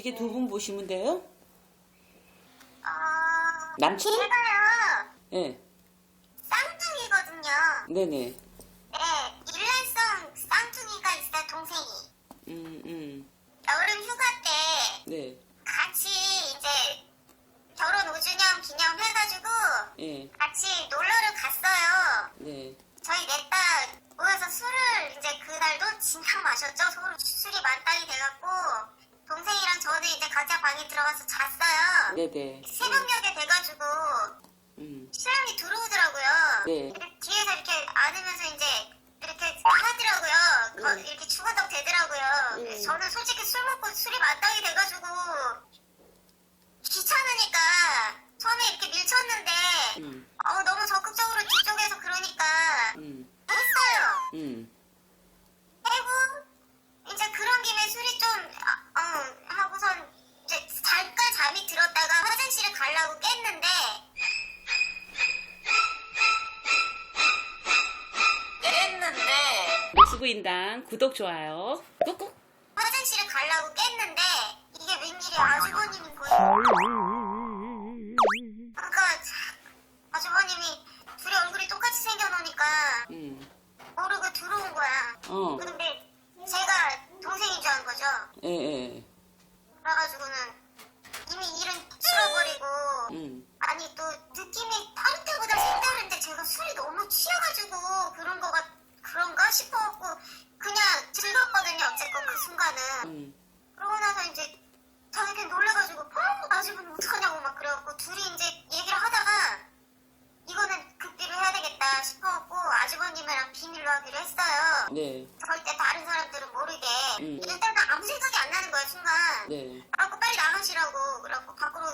이렇게 두 분 보시면 돼요? 어, 남친? 제가요, 예. 쌍둥이거든요. 네네. 네, 일란성 쌍둥이가 있어요, 동생이. 음, 음. 여름 휴가 때 네. 같이 이제 결혼 5주년 기념 해가지고 예. 같이 놀러를 갔어요. 네. 저희 넷 다 모여서 술을 이제 그날도 진탕 마셨죠. 술, 술이 만땅이 돼갖고 동생이랑 저는 이제 각자 방에 들어가서 잤어요. 네네. 새벽녘에 돼가지고 음. 신랑이 들어오더라고요. 네. 뒤에서 이렇게 안으면서 이제 이렇게 하더라고요. 거- 네. 이렇게 추가덕 되더라고요. 네. 저는 솔직히 술 먹고 술이 만땅이 돼가지고 귀찮으니까 구독, 좋아요. 꾹꾹. 화장실을 가려고 깼는데 이게 웬일이야 아주버님인 거예요. 그러니까 아주버님이 둘이 얼굴이 똑같이 생겨놓으니까 음. 모르고 들어온 거야. 어. 근데 제가 동생인 줄 안 거죠. 예, 예. 그래가지고는 이미 일은 치러버리고 음. 아니 또 느낌이 음. 일단은 아무 생각이 안 나는 거야 순간 네. 그래갖고 빨리 나가시라고 그래갖고 밖으로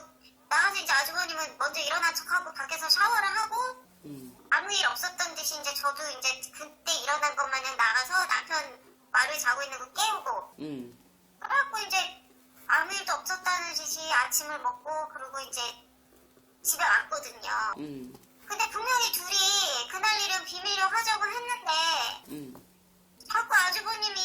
나가서 이제 아주버님은 먼저 일어난 척하고 밖에서 샤워를 하고 음. 아무 일 없었던 듯이 이제 저도 이제 그때 일어난 것 마냥 나가서 남편 마루에 자고 있는 거 깨우고 음. 그래갖고 이제 아무 일도 없었다는 듯이 아침을 먹고 그리고 이제 집에 왔거든요 음. 근데 분명히 둘이 그날 일은 비밀로 하자고 했는데 음. 자꾸 아주버님이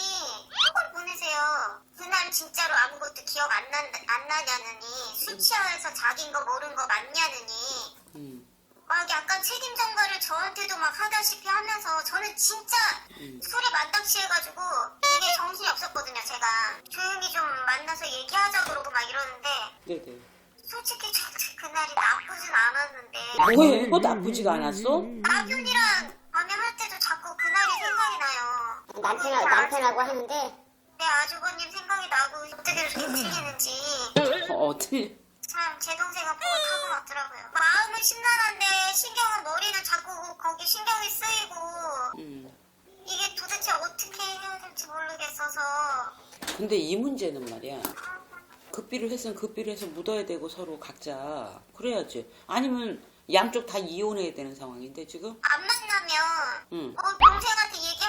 보내세요. 그날 진짜로 아무것도 기억 안, 난, 안 나냐느니 술 취해서 자긴 거 모른 거 맞냐느니 음. 막 약간 책임 전가를 저한테도 막 하다시피 하면서 저는 진짜 음. 술에 만땅 취해가지고 이게 정신이 없었거든요 제가 조용히 좀 만나서 얘기하자 그러고 막 이러는데 네네. 솔직히 저 그날이 나쁘진 않았는데 뭐예요? 뭐 나쁘지가 않았어? 남편이랑 밤에 할 때도 자꾸 그날이 생각이 나요 남편하고, 남편하고 하는데 내 아주버님 생각이 나고 어떻게 이렇게 틀리는지 어, 틀. 참제 동생은 보고 타고 났더라고요. 마음은 심란한데 신경은 머리는 자꾸 거기 신경이 쓰이고 음. 이게 도대체 어떻게 해야 될지 모르겠어서 근데 이 문제는 말이야. 급비를 했으면 급비를 해서 묻어야 되고 서로 각자 그래야지. 아니면 양쪽 다 이혼해야 되는 상황인데 지금. 안 만나면 응. 어, 동생한테 얘기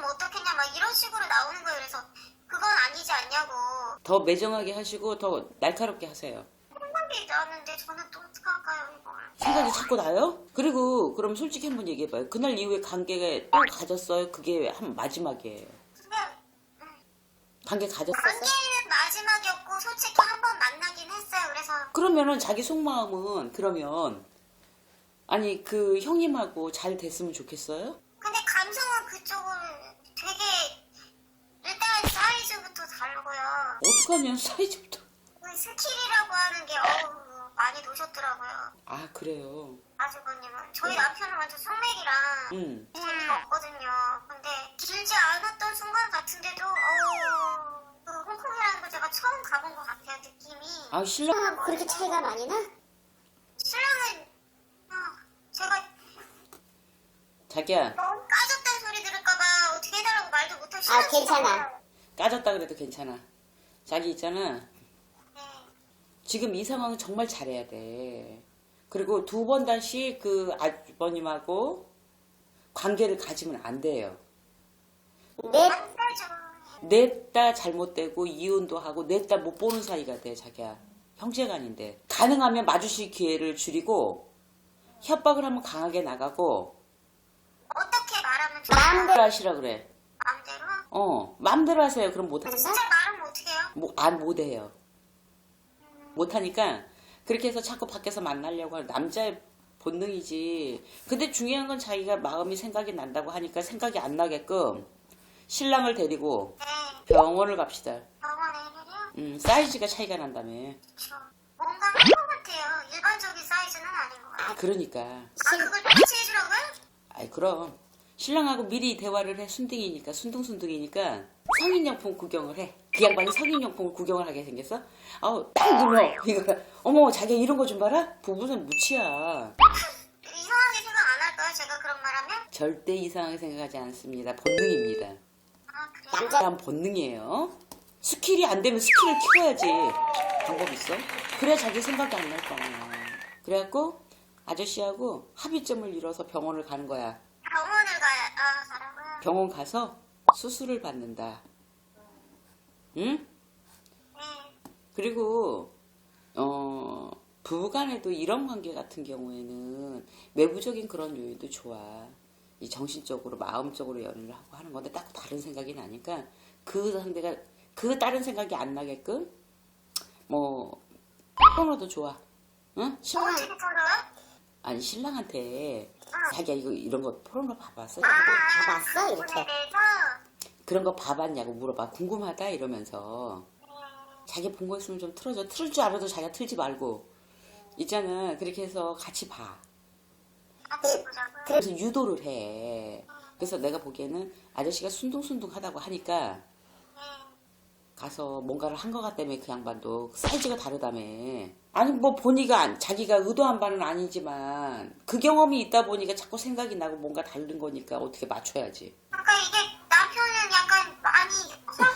것도 뭐 어떻겠냐 막 이런 식으로 나오는 거예요. 그래서 그건 아니지 않냐고 더 매정하게 하시고 더 날카롭게 하세요. 생각이 나는데 저는 또 어떡할까요 이걸 생각이 자꾸 나요? 그리고 그럼 솔직히 한번 얘기해봐요. 그날 이후에 관계가 또 가졌어요? 그게 한 마지막이에요. 그냥 관계 가졌었어? 관계는 마지막이었고 솔직히 한 번 만나긴 했어요. 그래서 그러면은 자기 속마음은 그러면 아니 그 형님하고 잘 됐으면 좋겠어요? 근데 감성은 그쪽은 되게 일단 사이즈부터 어떡하면 사이즈부터 그 스킬이라고 하는 게 어우 많이 노셨더라고요. 아 그래요. 아주버님은 저희 남편은 완전 숙맥이랑 응. 재미가 없거든요. 근데 길지 않았던 순간 같은데도 어우 그 홍콩이라는 걸 제가 처음 가본 것 같아요 느낌이. 아 신랑 신랑하고 그렇게 차이가 많이 나? 신랑은 아, 제가 자기야 너무 까졌다는 소리 들을까봐 어떻게 해달라고 말도 못할 아, 괜찮아. 까졌다 그래도 괜찮아. 자기 있잖아. 네. 지금 이 상황은 정말 잘해야 돼. 그리고 두 번 다시 그 아버님하고 관계를 가지면 안 돼요. 내안 살죠. 냈다 잘못되고 이혼도 하고 냈다 못 보는 사이가 돼 자기야. 형제간인데 가능하면 마주칠 기회를 줄이고 협박을 하면 강하게 나가고 어떻게 말하면 좋아요? 마음대로 하시라 그래. 마음대로? 어 마음대로 하세요. 그럼 못 진짜 안 못해요. 못하니까 그렇게 해서 자꾸 밖에서 만나려고 하는 남자의 본능이지. 근데 중요한 건 자기가 마음이 생각이 난다고 하니까 생각이 안 나게끔 신랑을 데리고 네. 병원을 갑시다. 병원에? 음, 사이즈가 차이가 난다며. 저 뭔가 한것 같아요. 일반적인 사이즈는 아닌 것 같아요. 아, 그러니까. 아, 그걸 해주라고요? 아이, 그럼. 신랑하고 미리 대화를 해. 순둥이니까, 순둥순둥이니까 성인용품 구경을 해. 그 양반이 성인용품을 구경을 하게 생겼어? 아우, 딱 눌러. 이거, 어머, 자기야 이런 거 좀 봐라? 부부는 무치야. 이상하게 생각 안 할까요? 제가 그런 말 하면? 절대 이상하게 생각하지 않습니다. 본능입니다. 아, 그래요? 남자 사람 본능이에요. 스킬이 안 되면 스킬을 키워야지. 방법 있어? 그래야 자기 생각이 안 날 거 아니야. 그래갖고 아저씨하고 합의점을 이뤄서 병원을 가는 거야. 병원을 가야, 아, 가라고요? 병원 가서 수술을 받는다. 응? 네. 그리고 어 부부간에도 이런 관계 같은 경우에는 외부적인 그런 요인도 좋아. 이 정신적으로 마음적으로 연애를 하고 하는 건데 딱 다른 생각이 나니까 그 상대가 그 다른 생각이 안 나게끔 뭐 포로도 좋아. 응? 신랑? 아니 신랑한테 자기야 이거 이런 거 포르노 봐봤어? 봐봤어 이렇게? 그런 거 봐봤냐고 물어봐. 궁금하다 이러면서 자기 본 거 있으면 좀 틀어줘. 틀을 줄 알아도 자기가 틀지 말고 있잖아. 그렇게 해서 같이 봐. 그래서 유도를 해. 그래서 내가 보기에는 아저씨가 순둥순둥하다고 하니까 네. 가서 뭔가를 한 것 같다며 그 양반도 사이즈가 다르다며. 아니 뭐 보니까 안- 자기가 의도한 바는 아니지만 그 경험이 있다 보니까 자꾸 생각이 나고 뭔가 다른 거니까 어떻게 맞춰야지. 그러니까 이게 남편은 약간 많이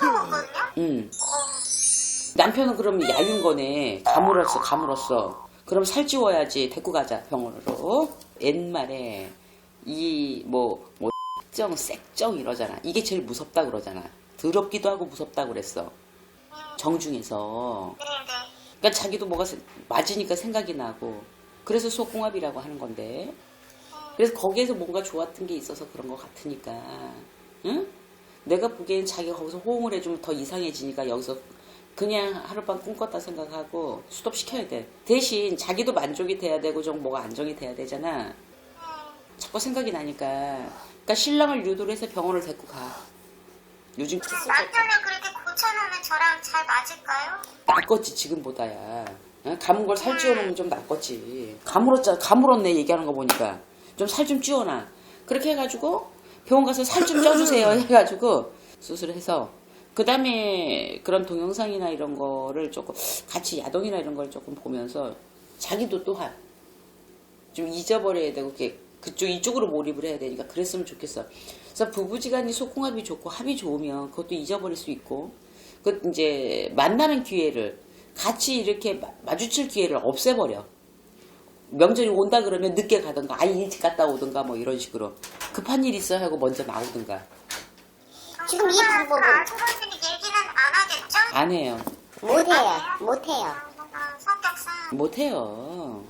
헐거웠거든요? 응. 어, 남편은 그럼 야윤 거네. 가물었어, 가물었어. 그럼 살찌워야지. 데리고 가자, 병원으로. 옛말에, 이, 뭐, 뭐, 정, 색정 이러잖아. 이게 제일 무섭다 그러잖아. 더럽기도 하고 무섭다 그랬어. 정중에서. 그러니까 자기도 뭐가 세- 맞으니까 생각이 나고. 그래서 속궁합이라고 하는 건데. 그래서 거기에서 뭔가 좋았던 게 있어서 그런 것 같으니까. 응? 내가 보기엔 자기가 거기서 호응을 해주면 더 이상해지니까 여기서 그냥 하룻밤 꿈꿨다 생각하고 스톱시켜야 돼. 대신 자기도 만족이 돼야 되고 좀 뭐가 안정이 돼야 되잖아. 자꾸 생각이 나니까. 그러니까 신랑을 유도를 해서 병원을 데리고 가. 요즘 남편을 그렇게 고쳐놓으면 저랑 잘 맞을까요? 낫겠지 지금보다야. 어? 감은 걸 살 찌워놓으면 좀 낫겠지. 가물었잖아. 가물었네 얘기하는 거 보니까. 좀 살좀 찌워놔. 그렇게 해가지고 병원 가서 살 좀 쪄주세요 해가지고 수술해서 그 다음에 그런 동영상이나 이런 거를 조금 같이 야동이나 이런 걸 조금 보면서 자기도 또한 좀 잊어버려야 되고 이렇게 그쪽 이쪽으로 몰입을 해야 되니까 그랬으면 좋겠어. 그래서 부부지간이 소궁합이 좋고 합이 좋으면 그것도 잊어버릴 수 있고 그 이제 만나는 기회를 같이 이렇게 마- 마주칠 기회를 없애버려. 명절이 온다 그러면 늦게 가든가 아예 일찍 갔다 오든가 뭐 이런 식으로 급한 일 있어 하고 먼저 나오든가 지금 이 그러면 방법은- 아주버님이 얘기는 안 하겠죠? 안 해요. 못해요 못해요 아, 성격상 못 해요.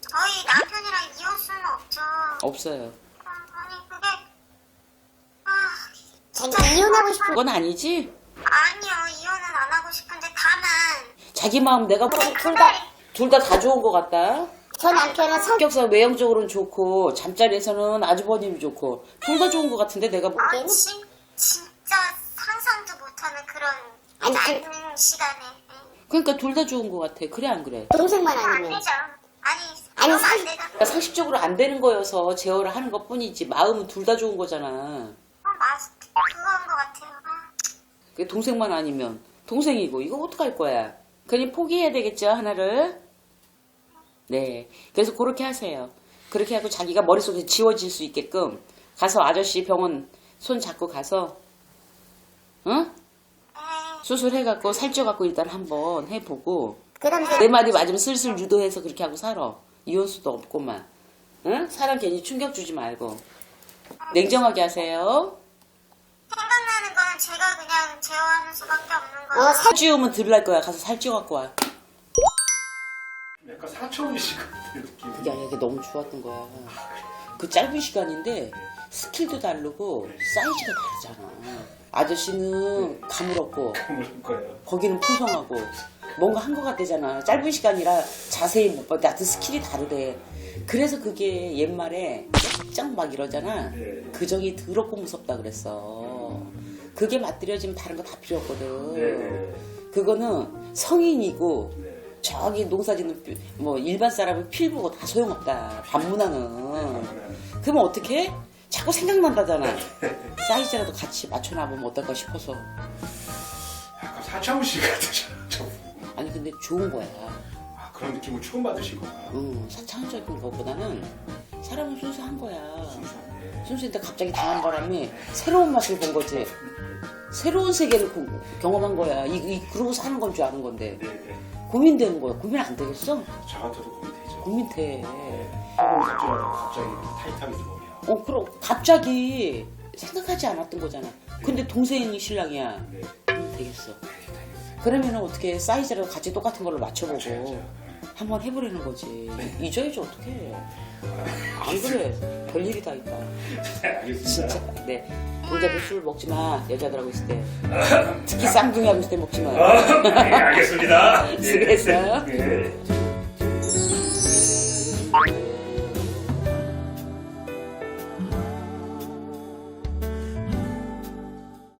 저희 남편이랑 이혼 수는 없죠. 없어요. 아, 아니 그게 아 자기 이혼하고 싶은 그건 아니지? 아니요 이혼은 안 하고 싶은데 다만 자기 마음 내가 둘 다 둘 다 다 좋은 것 같다. 저 남편은 성 성격상 외형적으로는 좋고 잠자리에서는 아주버님이 좋고 둘 다 좋은 것 같은데 내가 뭐 아, 얘는? 진, 진짜 상상도 못하는 그런 아니, 짧은 시간에 네. 그러니까 둘 다 좋은 것 같아. 그래 안 그래? 동생만 안 아니면 되죠. 아니 아니, 그러면 상- 안 되죠. 그러니까 상식적으로 안 되는 거여서 제어를 하는 것 뿐이지 마음은 둘 다 좋은 거잖아. 어, 맞 그건 것 같아요. 아, 그 동생만 아니면 동생이고 이거 어떡할 거야? 그냥 포기해야 되겠죠 하나를. 네. 그래서 그렇게 하세요. 그렇게 하고 자기가 머릿속에 지워질 수 있게끔 가서 아저씨 병원 손 잡고 가서 응? 네. 수술해갖고 살쪄갖고 일단 한번 해보고 내 말이 맞으면 슬슬 유도해서 그렇게 하고 살아. 이혼수도 없고만. 응? 사람 괜히 충격 주지 말고. 냉정하게 하세요. 생각나는 건 제가 그냥 제어하는 수밖에 없는 거예요. 어, 살- 살찌우면 들날 거야. 가서 살 찌워갖고 와. 약간 사촌이신 것 같아요 느낌이 그게 아니라 이게 너무 좋았던 거야. 그 짧은 시간인데 스킬도 다르고 사이즈가 다르잖아. 아저씨는 가물었고 그럴 거예요 거기는 풍성하고 뭔가 한 것 같대잖아. 짧은 시간이라 자세히 못 봤는데 하여튼 스킬이 다르대. 그래서 그게 옛말에 쫙쫙 막 이러잖아. 네. 그 정이 더럽고 무섭다 그랬어. 그게 맞들여지면 다른 거 다 필요 없거든. 네. 그거는 성인이고 네. 저기 농사짓는 필- 뭐 일반 사람은 필보고 다 소용없다. 반문화는. 그러면 어떻게? 자꾸 생각난다잖아. 사이즈라도 같이 맞춰놔보면 어떨까 싶어서. 약간 사창우 씨 같으셔. 저 아니 근데 좋은 거야. 아, 그런 느낌을 처음 받으시구나. 응, 사창적인 것보다는 사람은 순수한 거야. 순수한데. 순수인데 갑자기 당한 바람에 새로운 맛을 본 거지. 새로운 세계를 고- 경험한 거야. 이, 이 그러고 사는 건 줄 아는 건데 네, 네. 고민되는 거야. 고민 안 되겠어? 저 같아도 고민 되죠. 고민 돼. 학원 갑질하다가 갑자기 타이트하게 들어오면. 어, 그럼 갑자기 생각하지 않았던 거잖아. 근데 동생이 신랑이야. 네. 그럼 되겠어. 네, 되겠어요. 그러면 어떻게 사이즈를 같이 똑같은 걸로 맞춰보고 맞춰야죠. 한번 해보려는 거지. 잊어야지 어떡해. 안 그래. 별일이 다 있다. 네, 알겠습니다. 진짜. 네. 남자들 술 먹지 마. 여자들하고 있을 때. 특히 쌍둥이하고 있을 때 먹지 마. 아, 네, 알겠습니다. 네. 수고했어요. 네.